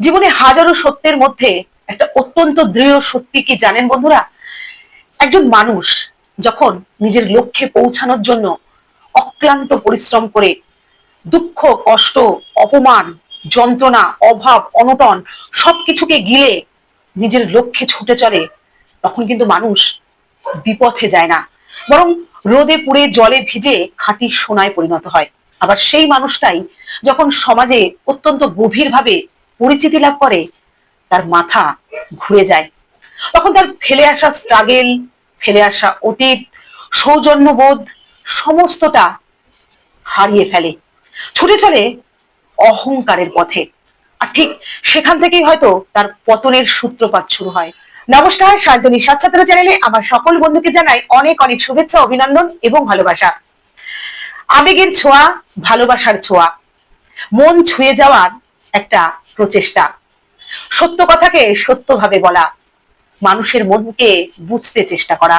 জীবনে হাজারো সত্যের মধ্যে একটা অত্যন্ত দৃঢ় সত্যি কি জানেন বন্ধুরা? একজন মানুষ যখন নিজের লক্ষ্যে পৌঁছানোর জন্য অক্লান্ত পরিশ্রম করে দুঃখ, কষ্ট, অপমান, যন্ত্রণা, অভাব, অনটন সবকিছুকে গিলে নিজের লক্ষ্যে ছুটে চলে, তখন কিন্তু মানুষ বিপথে যায় না। বরং রোদে পুড়ে জলে ভিজে খাঁটি সোনায় পরিণত হয়। আবার সেই মানুষটাই যখন সমাজে অত্যন্ত গভীরভাবে পরিচিতি লাভ করে, তার মাথা ঘুরে যায়। তখন তার ফেলে আসা স্ট্রাগেল ফেলে আসা অতীত, সৌজন্যবোধ সমস্তটা হারিয়ে ফেলে। ছুটে চলে অহংকারের পথে। আর ঠিক সেখান থেকেই হয়তো তার পতনের সূত্রপাত শুরু হয়। নমস্কার, শান্তনী সাতছাত্র চ্যানেলে আমার সকল বন্ধুকে জানাই অনেক অনেক শুভেচ্ছা, অভিনন্দন এবং ভালোবাসা। আবেগের ছোঁয়া, ভালোবাসার ছোঁয়া। মন ছুঁয়ে যাওয়ার একটা প্রচেষ্টা। সত্য কথাকে সত্যভাবে বলা, মানুষের মনকে বুঝতে চেষ্টা করা।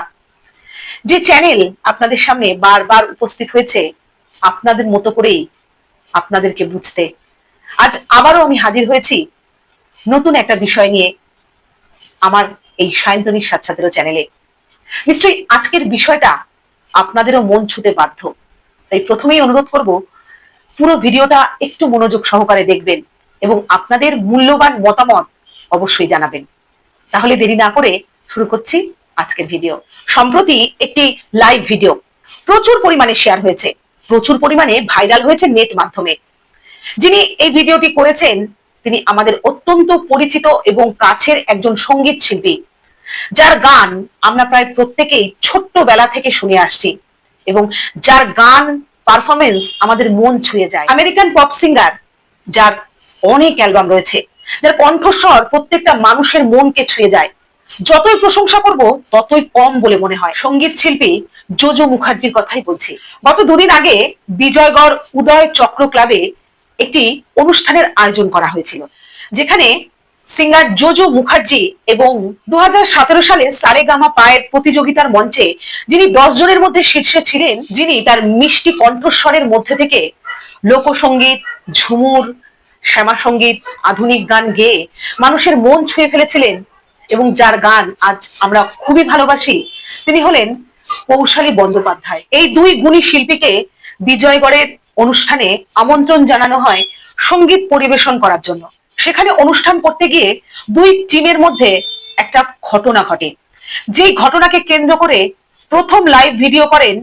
যে চ্যানেল আপনাদের সামনে বারবার উপস্থিত হয়েছে, আপনাদের মতো করেই আপনাদেরকে বুঝতে। আজ আবারও আমি হাজির হয়েছি নতুন একটা বিষয় নিয়ে আমার এই সায়ন্তনীর সাতছাত্র চ্যানেলে নিশ্চয়ই আজকের বিষয়টা আপনাদেরও মন ছুতে বাধ্য। তাই প্রথমেই অনুরোধ করব, পুরো ভিডিওটা একটু মনোযোগ সহকারে দেখবেন। এবং আপনাদের মূল্যবান মতামত অবশ্যই জানাবেন। তাহলে দেরি না করে শুরু করছি আজকের ভিডিও। সম্প্রতি একটি লাইভ ভিডিও প্রচুর পরিমাণে শেয়ার হয়েছে। প্রচুর পরিমাণে ভাইরাল হয়েছে নেট মাধ্যমে। যিনি এই ভিডিওটি করেছেন, তিনি আমাদের অত্যন্ত পরিচিত এবং কাছের একজন সংগীত শিল্পী। যার গান আমরা প্রায় প্রত্যেকেই ছোট্টবেলা থেকে শুনে আসছি এবং যার গান পারফরমেন্স আমাদের মন ছুঁয়ে যায়। আমেরিকান পপ সিঙ্গার যার অনেক অ্যালবাম রয়েছে, যার কণ্ঠস্বর প্রত্যেকটা মানুষের মনকে ছুঁয়ে যায়। যতই প্রশংসা করব, ততই কম বলে মনে হয়। সংগীত শিল্পী জোজো মুখার্জির কথাই বলছি। গত দুদিন আগে বিজয়গড় উদয় চক্র ক্লাবে একটি অনুষ্ঠানের আয়োজন করা হয়েছিল, যেখানে সিঙ্গার জোজো মুখার্জি এবং দু হাজার সতেরো সালে সারেগামা পায়ের প্রতিযোগিতার মঞ্চে যিনি দশ জনের মধ্যে শীর্ষে ছিলেন, যিনি তার মিষ্টি কণ্ঠস্বরের মধ্যে থেকে লোকসঙ্গীত, ঝুমুর শ্যামা সংগীত, আধুনিক গান গেয়ে মানুষের মন ছুঁয়ে ফেলেছিলেন এবং যার গান আজ আমরা খুবই ভালোবাসি, তিনি হলেন কৌশালী বন্দ্যোপাধ্যায়। এই দুই গুণী শিল্পীকে বিজয়গড়ের অনুষ্ঠানে আমন্ত্রণ জানানো হয় সংগীত পরিবেশন করার জন্য। সেখানে অনুষ্ঠান করতে গিয়ে দুই টিমের মধ্যে একটা ঘটনা ঘটে। যেই ঘটনাকে কেন্দ্র করে প্রথম লাইভ ভিডিও করেন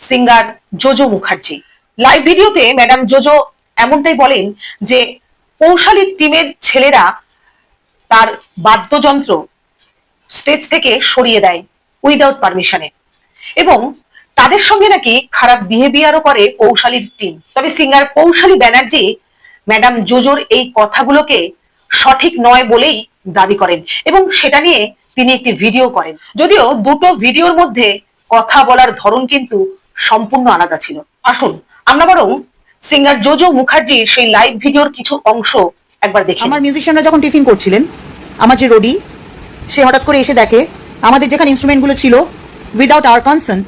সিঙ্গার জোজো মুখার্জি। লাইভ ভিডিওতে ম্যাডাম জোজো এমনটাই বলেন যে কৌশালী টিমের ছেলেরা তার বাদ্যযন্ত্র স্টেজ থেকে সরিয়ে দেয় উইদাউট পারমিশনে এবং তাদের সঙ্গে নাকি খারাপ বিহেভিয়ারও করে কৌশালীর টিম তবে সিঙ্গার কৌশালী ব্যানার্জি ম্যাডাম জোজোর এই কথাগুলোকে সঠিক নয় বলেই দাবি করেন এবং সেটা নিয়ে তিনি একটি ভিডিও করেন। যদিও দুটো ভিডিওর মধ্যে কথা বলার ধরন কিন্তু সম্পূর্ণ আলাদা ছিল। আসুন, আমরা বরং সিঙ্গার জোজো মুখার্জির সেই লাইভ ভিডিওর কিছু অংশ একবার দেখি আমার মিউজিশিয়ানরা যখন টিফিন করছিলেন আমার যে রোডি সে হঠাৎ করে এসে দেখে আমাদের যেখানে ইনস্ট্রুমেন্টগুলো ছিল without our consent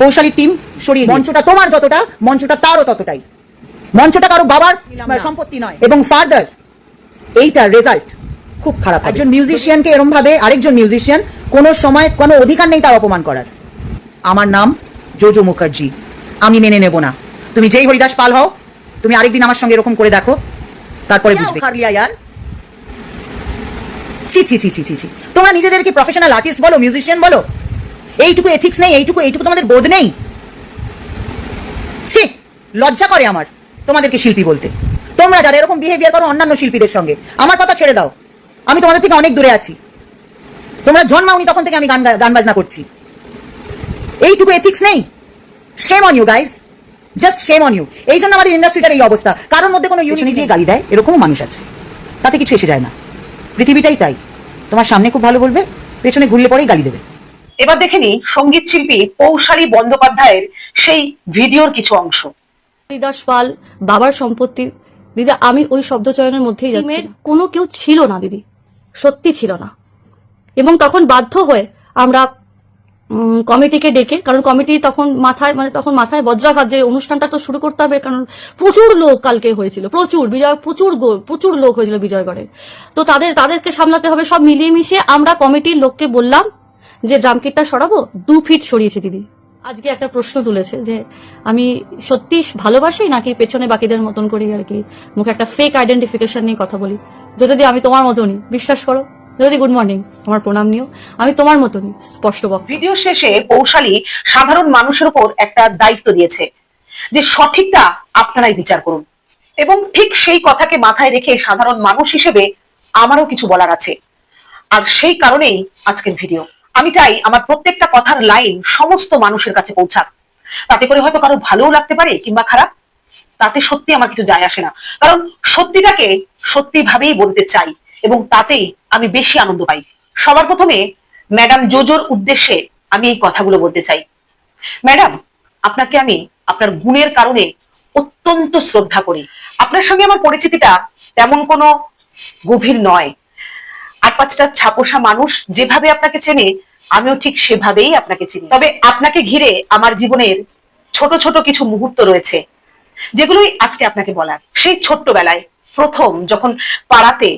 Kaushali team সরিয়ে মঞ্চটা তোমার যতটা মঞ্চটা তারও ততটাই। মঞ্চটা কারও বাবার সম্পত্তি নয় এবং ফার্দার এইটার রেজাল্ট খুব খারাপ একজন মিউজিশিয়ানকে এরম ভাবে আরেকজন মিউজিশিয়ান কোনো সময় কোনো অধিকার নেই তার অপমান করার। আমার নাম জোজো মুখার্জি আমি মেনে নেব না। তুমি যেই হরিদাস পাল হও তুমি আরেকদিন আমার সঙ্গে এরকম করে দেখো তারপরে বুঝবে। ছি ছি ছি ছি ছি ছি। তোমরা নিজেদেরকে প্রফেশনাল আর্টিস্ট বলো মিউজিশিয়ান বলো। এইটুকু এথিক্স নেই এইটুকু এইটুকু তোমাদের বোধ নেই? ছি লজ্জা করে আমার তোমাদেরকে শিল্পী বলতে। তোমরা যারা এরকম বিহেভিয়ার করো অন্যান্য শিল্পীদের সঙ্গে আমার কথা ছেড়ে দাও। আমি তোমাদের থেকে অনেক দূরে আছি। তোমরা জন্মাওনি তখন থেকে আমি গান গান বাজনা করছি। এইটুকু এথিক্স নেই? Shame on you guys just shame on you এই জন্য আমাদের ইন্ডাস্ট্রিটার এই অবস্থা। কারোর মধ্যে কোনো ইউনিটি দিয়ে গালি দেয় এরকমও মানুষ আছে। তাতে কিছু এসে যায় না। পৃথিবীটাই তাই। তোমার সামনে খুব ভালো বলবে পেছনে ঘুরলে পরেই গালি দেবে। এবার দেখে নি সংগীত শিল্পী পৌশালী বন্দ্যোপাধ্যায়ের সেই ভিডিওর কিছু অংশ। হরিদাস পাল বাবার সম্পত্তি। দিদি আমি ওই শব্দ চয়নের মধ্যেই যাচ্ছি। কোনো কেউ ছিল না দিদি। সত্যি ছিল না। এবং তখন বাধ্য হয়ে আমরা কমিটিকে ডেকে, কারণ কমিটি তখন মাথায় মানে তখন মাথায় বজ্রাঘাত যে অনুষ্ঠানটা তো শুরু করতে হবে, কারণ প্রচুর লোক কালকে হয়েছিল, প্রচুর, বিজয়, প্রচুর প্রচুর লোক হয়েছিল বিজয়গড়ে। তো তাদের, তাদেরকে সামলাতে হবে সব মিলিয়ে মিশিয়ে আমরা কমিটির লোককে বললাম যে, ড্রাম কিটটা সরাবো, দু ফিট সরিয়েছে দিদি। আজকে একটা প্রশ্ন তুলেছে যে, আমি সত্যি ভালোবাসি নাকি পেছনে বাকিদের মতন করি আর কি? মুখে একটা ফেক আইডেন্টিফিকেশন নিয়ে কথা বলি। যদি আমি তোমার মতনই, বিশ্বাস করো। যদি গুড মর্নিং আমার প্রণাম নিও। আমি তোমার মতনই, স্পষ্ট ভিডিও শেষে পৌশালী সাধারণ মানুষের উপর একটা দায়িত্ব দিয়েছে যে সঠিকটা আপনারাই বিচার করুন। এবং ঠিক সেই কথাকে মাথায় রেখে সাধারণ মানুষ হিসেবে আমারও কিছু বলার আছে। আর সেই কারণেই আজকের ভিডিও। আমি চাই আমার প্রত্যেকটা কথার লাইন সমস্ত মানুষের কাছে পৌঁছাক। তাতে করে হয়তো কারও ভালোও লাগতে পারে কিংবা খারাপ। তাতে সত্যি আমার কিছু যায় আসে না। কারণ সত্যিটাকে সত্যি ভাবেই বলতে চাই। এবং তাতেই আমি বেশি আনন্দ পাই। সবার প্রথমে ম্যাডাম জোজোর উদ্দেশ্যে আমি এই কথাগুলো বলতে চাই। ম্যাডাম, আপনাকে আমি আপনার গুণের কারণে অত্যন্ত শ্রদ্ধা করি। আপনার সঙ্গে আমার পরিচিতিটা তেমন কোনো গভীর নয়। আর পাঁচটা ছাপোষা মানুষ যেভাবে আপনাকে চেনে, আমিও ঠিক সেভাবেই আপনাকে চিনি। তবে আপনাকে ঘিরে আমার জীবনের ছোট ছোট কিছু মুহূর্ত রয়েছে, যেগুলোই আজকে আপনাকে বলার। সেই ছোট্টবেলায় প্রথম যখন পাড়াতে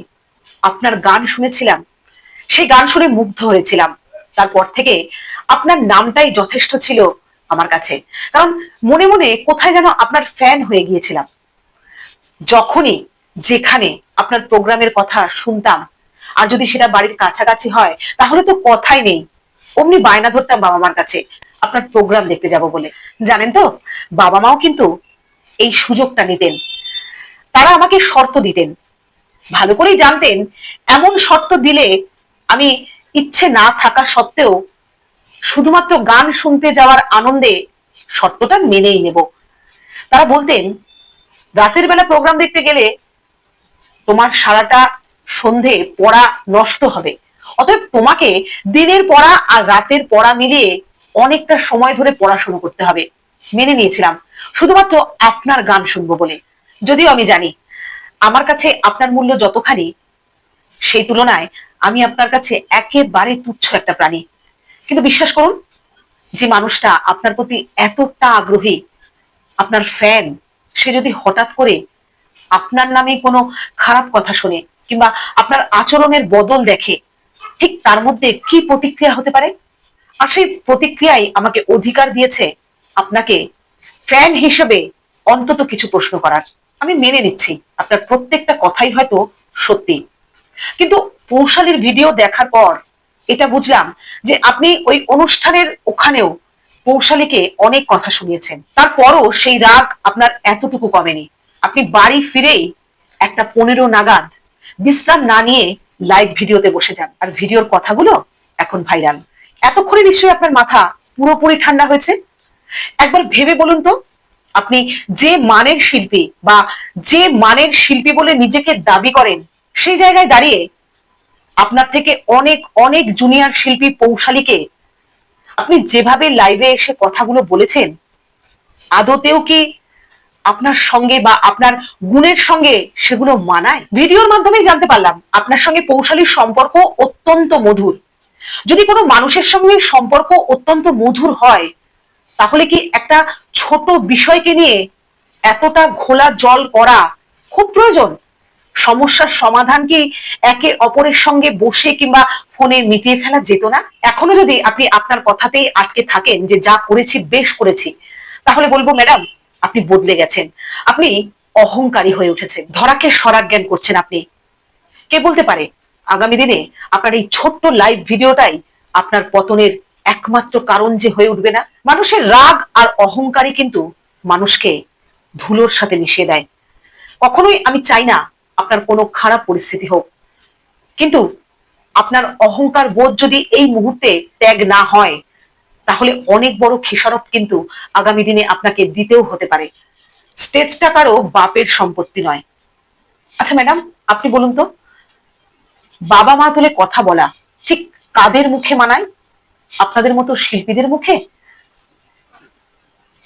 আপনার গান শুনেছিলাম, সেই গান শুনে মুগ্ধ হয়েছিলাম। তারপর থেকে আপনার নামটাই যথেষ্ট ছিল আমার কাছে। কারণ মনে মনে কোথায় যেন আপনার ফ্যান হয়ে গিয়েছিলাম। যখনই যেখানে আপনার প্রোগ্রামের কথা শুনতাম, আর যদি সেটা বাড়ির কাছাকাছি হয়, তাহলে তো কথাই নেই। অমনি বায়না ধরতাম বাবা মার কাছে, আপনার প্রোগ্রাম দেখতে যাব বলে। জানেন তো, বাবা মাও কিন্তু এই সুযোগটা নিতেন। তারা আমাকে শর্ত দিতেন ভালো করেই জানতেন, এমন শর্ত দিলে আমি ইচ্ছে না থাকা সত্ত্বেও শুধুমাত্র গান শুনতে যাওয়ার আনন্দে শর্তটা মেনেই নেব। তারা বলতেন, রাতের বেলা প্রোগ্রাম দেখতে গেলে তোমার সারাটা সন্ধে পড়া নষ্ট হবে। অতএব তোমাকে দিনের পড়া আর রাতের পড়া মিলিয়ে অনেকটা সময় ধরে পড়াশোনা করতে হবে। মেনে নিয়েছিলাম। শুধুমাত্র আপনার গান শুনব বলে। যদিও আমি জানি আমার কাছে আপনার মূল্য যতখানি, সেই তুলনায় আমি আপনার কাছে একেবারে তুচ্ছ একটা প্রাণী। কিন্তু বিশ্বাস করুন, যে মানুষটা আপনার প্রতি এতটা আগ্রহী, আপনার ফ্যান সে যদি হঠাৎ করে আপনার নামে কোনো খারাপ কথা শুনে, কিংবা আপনার আচরণের বদল দেখে, ঠিক তার মধ্যে কি প্রতিক্রিয়া হতে পারে? আর সেই প্রতিক্রিয়াই আমাকে অধিকার দিয়েছে আপনাকে ফ্যান হিসেবে অন্তত কিছু প্রশ্ন করার। আমি মেনে নিচ্ছি, আপনার প্রত্যেকটা কথাই হয়তো সত্যি। কিন্তু পৌশালীর ভিডিও দেখার পর এটা বুঝলাম যে আপনি ওই অনুষ্ঠানের ওখানেও পৌশালীকে অনেক কথা শুনিয়েছেন। তারপরও সেই রাগ আপনার এতটুকু কমেনি। আপনি বাড়ি ফিরেই একটা পনেরো নাগাদ বিশ্রাম না নিয়ে লাইভ ভিডিওতে বসে যান। আর ভিডিওর কথাগুলো এখন ভাইরাল এতক্ষণে নিশ্চয়ই আপনার মাথা পুরোপুরি ঠান্ডা হয়েছে? একবার ভেবে বলুন তো আপনি যে মানের শিল্পী বা যে মানের শিল্পী বলে নিজেকে দাবি করেন, সেই জায়গায় দাঁড়িয়ে আপনার থেকে অনেক অনেক জুনিয়র শিল্পী পৌশালীকে আপনি যেভাবে লাইভে এসে কথাগুলো বলেছেন, আদতেও কি আপনার সঙ্গে বা আপনার গুণের সঙ্গে সেগুলো মানায়? ভিডিওর মাধ্যমেই জানতে পারলাম, আপনার সঙ্গে পৌশালীর সম্পর্ক অত্যন্ত মধুর। যদি কোনো মানুষের সঙ্গে সম্পর্ক অত্যন্ত মধুর হয় তাহলে কি একটা ছোট বিষয়কে নিয়ে এতটা ঘোলা জল করা খুব প্রয়োজন? সমস্যার সমাধান কি একে অপরের সঙ্গে বসে কিংবা ফোনে মিটিয়ে ফেলা যেত না? এখনও যদি আপনি আপনার কথাতেই আটকে থাকেন যে যা করেছি, বেশ করেছি, তাহলে বলব, ম্যাডাম, আপনি বদলে গেছেন। আপনি অহংকারী হয়ে উঠেছেন। ধরাকে সরাজ্ঞান করছেন আপনি। কে বলতে পারে, আগামী দিনে আপনার এই ছোট্ট লাইভ ভিডিওটাই আপনার পতনের একমাত্র কারণ যে হয়ে উঠবে না, মানুষের রাগ আর অহংকারই কিন্তু মানুষকে ধুলোর সাথে মিশিয়ে দেয়। কখনোই আমি চাই না আপনার কোনো খারাপ পরিস্থিতি হোক। কিন্তু আপনার অহংকার বোধ যদি এই মুহূর্তে ত্যাগ না হয়, তাহলে অনেক বড় খেসারত কিন্তু আগামী দিনে আপনাকে দিতেও হতে পারে। স্টেজটা কারও বাপের সম্পত্তি নয়। আচ্ছা ম্যাডাম, আপনি বলুন তো বাবা মা তুলে কথা বলা ঠিক কাদের মুখে মানায়? আপনাদের মতো শিল্পীদের মুখে?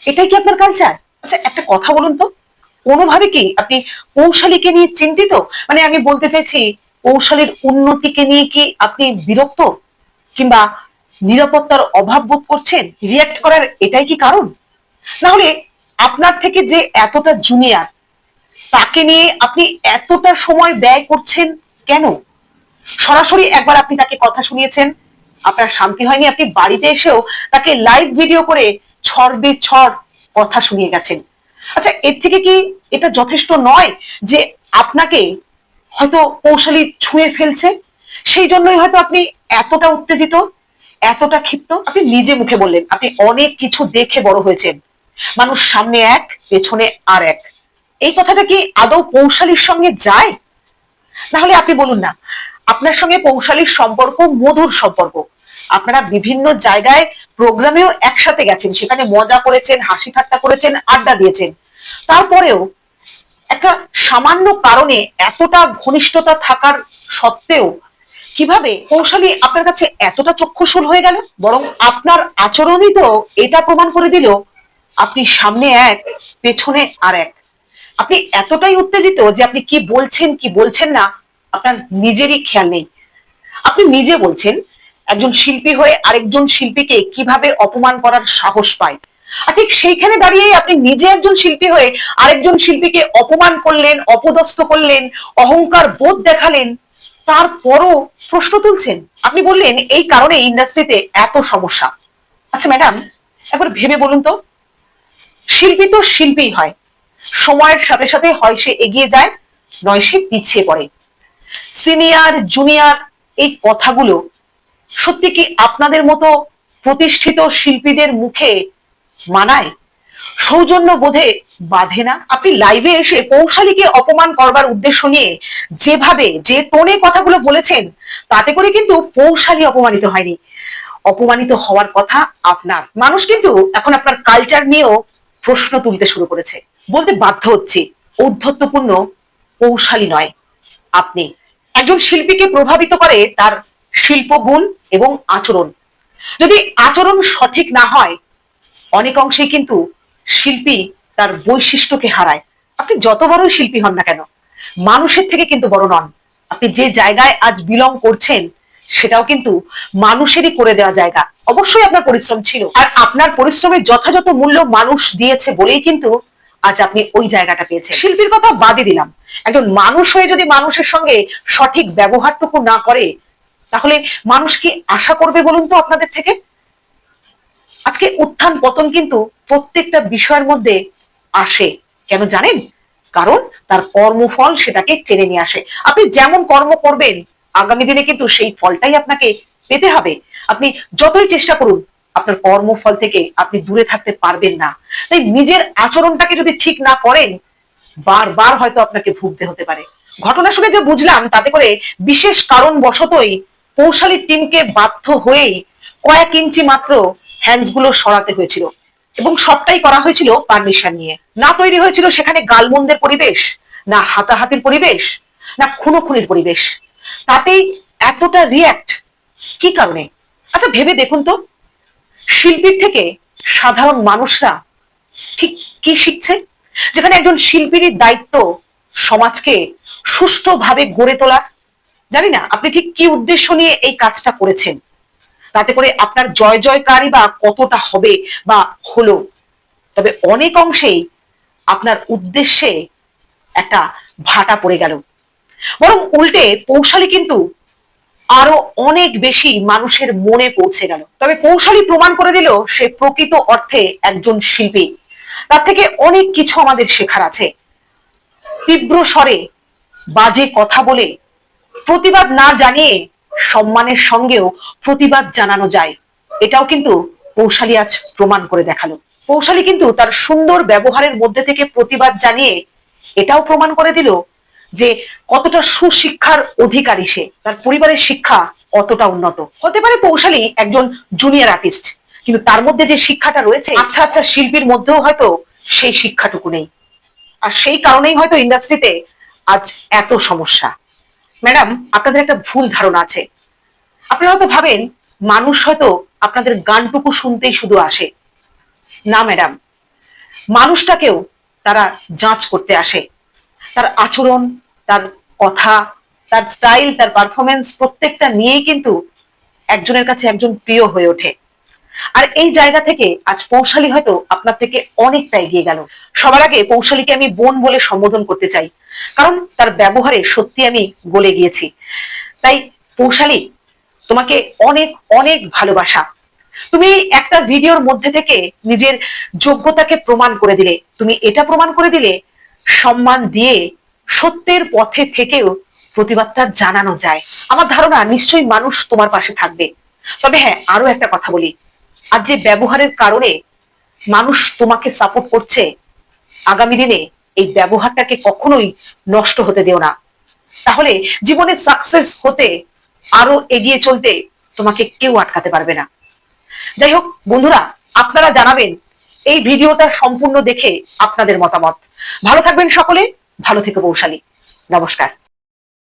এটাই কি আপনার কালচার আচ্ছা একটা কথা বলুন তো। কোনোভাবে কি আপনি কৌশালীকে নিয়ে চিন্তিত? মানে আমি বলতে চাইছি, কৌশলের উন্নতিকে নিয়ে কি আপনি বিরক্ত? কিংবা নিরাপত্তার অভাব বোধ করছেন? রিয়াক্ট করার এটাই কি কারণ? না হলে আপনার থেকে যে এতটা জুনিয়র তাকে নিয়ে আপনি এতটা সময় ব্যয় করছেন কেন? সরাসরি একবার আপনি তাকে কথা শুনিয়েছেন আপনার শান্তি হয়নি, আপনি বাড়িতে এসেও তাকে লাইভ ভিডিও করে ছড় বে ছড় কথা শুনিয়ে গেছেন। আচ্ছা এর থেকে কি এটা যথেষ্ট নয় যে আপনাকে হয়তো কৌশলী ছুঁয়ে ফেলছে? সেই জন্যই হয়তো আপনি এতটা উত্তেজিত, এতটা ক্ষিপ্ত। আপনি নিজে মুখে বললেন, আপনি অনেক কিছু দেখে বড় হয়েছেন। মানুষ সামনে এক, পেছনে আর এক। এই কথাটা কি আদৌ কৌশলীর সঙ্গে যায়? না হলে আপনি বলুন না, আপনার সঙ্গে পৌশালীর সম্পর্ক, মধুর সম্পর্ক। আপনারা বিভিন্ন জায়গায় প্রোগ্রামেও একসাথে গেছেন। সেখানে মজা করেছেন, হাসি ঠাট্টা করেছেন, আড্ডা দিয়েছেন। তারপরেও একটা সামান্য কারণে এতটা ঘনিষ্ঠতা থাকার সত্ত্বেও কীভাবে কৌশলী আপনার কাছে এতটা চক্ষুশূল হয়ে গেল বরং আপনার আচরণই তো এটা প্রমাণ করে দিল, আপনি সামনে এক, পেছনে আর এক। আপনি এতটাই উত্তেজিত যে আপনি কি বলছেন কি বলছেন না, আপনার নিজেরই খেয়াল নেই। আপনি নিজে বলছেন একজন শিল্পী হয়ে আরেকজন শিল্পীকে কীভাবে অপমান করার সাহস পায়? আর ঠিক সেইখানে দাঁড়িয়ে আপনি নিজে একজন শিল্পী হয়ে আরেকজন শিল্পীকে অপমান করলেন, অপদস্থ করলেন, অহংকার বোধ দেখালেন, তারপরও প্রশ্ন তুলছেন। আপনি বললেন, এই কারণে ইন্ডাস্ট্রিতে এত সমস্যা। আচ্ছা ম্যাডাম একবার ভেবে বলুন তো। শিল্পী তো শিল্পীই হয়। সময়ের সাথে সাথে হয় সে এগিয়ে যায়, নয় সে পিছিয়ে পড়ে। সিনিয়র, জুনিয়র, এই কথাগুলো সত্যি কি আপনাদের মতো প্রতিষ্ঠিত শিল্পীদের মুখে মানায়? সৌজন্য বোধে বাধে না? আপনি লাইভে এসে পৌশালীকে অপমান করবার উদ্দেশ্য নিয়ে যেভাবে, যে টোনে কথাগুলো বলেছেন, তাতে করে কিন্তু পৌশালী অপমানিত হয়নি। অপমানিত হওয়ার কথা আপনার। মানুষ কিন্তু এখন আপনার কালচার নিয়েও প্রশ্ন তুলতে শুরু করেছে। বলতে বাধ্য হচ্ছে, ঔদ্ধত্যপূর্ণ কৌশলী নয়। আপনি একজন শিল্পীকে প্রভাবিত করে তার শিল্পগুণ এবং আচরণ। যদি আচরণ সঠিক না হয়, অনেক অংশেই কিন্তু শিল্পী তার বৈশিষ্ট্যকে হারায়। আপনি যত বড়ই শিল্পী হন না কেন, মানুষের থেকে কিন্তু বড় নন। আপনি যে জায়গায় আজ বিলং করছেন, সেটাও কিন্তু মানুষেরই করে দেওয়া জায়গা। অবশ্যই আপনার পরিশ্রম ছিল। আর আপনার পরিশ্রমের যথাযথ মূল্য মানুষ দিয়েছে বলেই কিন্তু আজ আপনি ওই জায়গাটা পেয়েছেন। শিল্পীর কথা বাদই দিলাম। একজন মানুষ হয়ে যদি মানুষের সঙ্গে সঠিক ব্যবহারটুকু না করে তাহলে মানুষ কি আশা করবে বলুন তো আপনাদের থেকে? আজকে উত্থান পতন কিন্তু প্রত্যেকটা বিষয়ের মধ্যে আসে, কেন জানেন? কারণ তার কর্মফল সেটাকে টেনে নিয়ে আসে। আপনি যেমন কর্ম করবেন, আগামী দিনে কিন্তু সেই ফলটাই আপনাকে পেতে হবে। আপনি যতই চেষ্টা করুন, আপনার কর্মফল থেকে আপনি দূরে থাকতে পারবেন না। তাই নিজের আচরণটাকে যদি ঠিক না করেন, বারবার হয়তো আপনাকে ভুগতে হতে পারে। ঘটনা শুনে যে বুঝলাম, তাতে করে বিশেষ কারণ বশতই কৌশলী টিমকে বাধ্য হয়েই কয়েক ইঞ্চি মাত্র হ্যান্ডসগুলো সরাতে হয়েছিল এবং সবটাই করা হয়েছিল পারমিশন নিয়ে। না তৈরি হয়েছিল সেখানে গালমন্দের পরিবেশ, না হাতাহাতির পরিবেশ, না খুনোখুনির পরিবেশ। তাতেই এতটা রিয়াক্ট কি কারণে? আচ্ছা ভেবে দেখুন তো, শিল্পীর থেকে সাধারণ মানুষরা ঠিক কি শিখছে? যেখানে একজন শিল্পীর দায়িত্ব সমাজকে সুষ্ঠুভাবে গড়ে তোলা জানি না আপনি ঠিক কি উদ্দেশ্য নিয়ে এই কাজটা করেছেন? তাতে করে আপনার জয় জয়কারী বা কতটা হবে বা হলো। তবে অনেক অংশেই আপনার উদ্দেশ্যে একটা ভাটা পড়ে গেল। বরং উল্টে পৌশালী কিন্তু আরও অনেক বেশি মানুষের মনে পৌঁছে গেল। তবে কৌশলী প্রমাণ করে দিল সে প্রকৃত অর্থে একজন শিল্পী। তার থেকে অনেক কিছু আমাদের শেখার আছে। তীব্র স্বরে বাজে কথা বলে প্রতিবাদ না জানিয়ে সম্মানের সঙ্গেও প্রতিবাদ জানানো যায়। এটাও কিন্তু পৌশালী আজ প্রমাণ করে দেখাল। পৌশালী কিন্তু তার সুন্দর ব্যবহারের মধ্যে থেকে প্রতিবাদ জানিয়ে এটাও প্রমাণ করে দিল যে কতটা সুশিক্ষার অধিকারী সে। তার পরিবারের শিক্ষা কতটা উন্নত। হতে পারে পৌশালী একজন জুনিয়র আর্টিস্ট কিন্তু তার মধ্যে যে শিক্ষাটা রয়েছে আচ্ছা আচ্ছা শিল্পীর মধ্যেও হয়তো সেই শিক্ষাটুকু নেই। আর সেই কারণেই হয়তো ইন্ডাস্ট্রিতে আজ এত সমস্যা। ম্যাডাম, আপনাদের একটা ভুল ধারণা আছে। আপনারা হয়তো ভাবেন, মানুষ হয়তো আপনাদের গানটুকু শুনতেই শুধু আসে। না, ম্যাডাম। মানুষটাকেও তারা যাঁচ করতে আসে। তার আচরণ, তার কথা, তার স্টাইল, তার পারফরমেন্স প্রত্যেকটা নিয়েই কিন্তু একজনের কাছে একজন প্রিয় হয়ে ওঠে। আর এই জায়গা থেকে আজ পৌশালী হয়তো আপনার থেকে অনেকটা এগিয়ে গেল। সবার আগে পৌশালীকে আমি বোন বলে সম্বোধন করতে চাই। কারণ তার ব্যবহারে সত্যি আমি গলে গিয়েছি। তাই পৌশালী, তোমাকে অনেক অনেক ভালোবাসা। তুমি একটা ভিডিওর মধ্যে থেকে নিজের যোগ্যতাকে প্রমাণ করে দিলে। তুমি এটা প্রমাণ করে দিলে, সম্মান দিয়ে সত্যের পথে থেকেও প্রতিবাদটা জানানো যায়। আমার ধারণা, নিশ্চয়ই মানুষ তোমার পাশে থাকবে। তবে হ্যাঁ আরও একটা কথা বলি। আর যে ব্যবহারের কারণে মানুষ তোমাকে সাপোর্ট করছে, আগামী দিনে এই ব্যবহারটাকে কখনোই নষ্ট হতে দিও না। তাহলে জীবনে সাকসেস হতে, আরও এগিয়ে চলতে তোমাকে কেউ আটকাতে পারবে না। যাই হোক, বন্ধুরা, আপনারা জানাবেন এই ভিডিওটা সম্পূর্ণ দেখে আপনাদের মতামত। ভালো থাকবেন সকলে, ভালো থেকে বৌশালী। নমস্কার।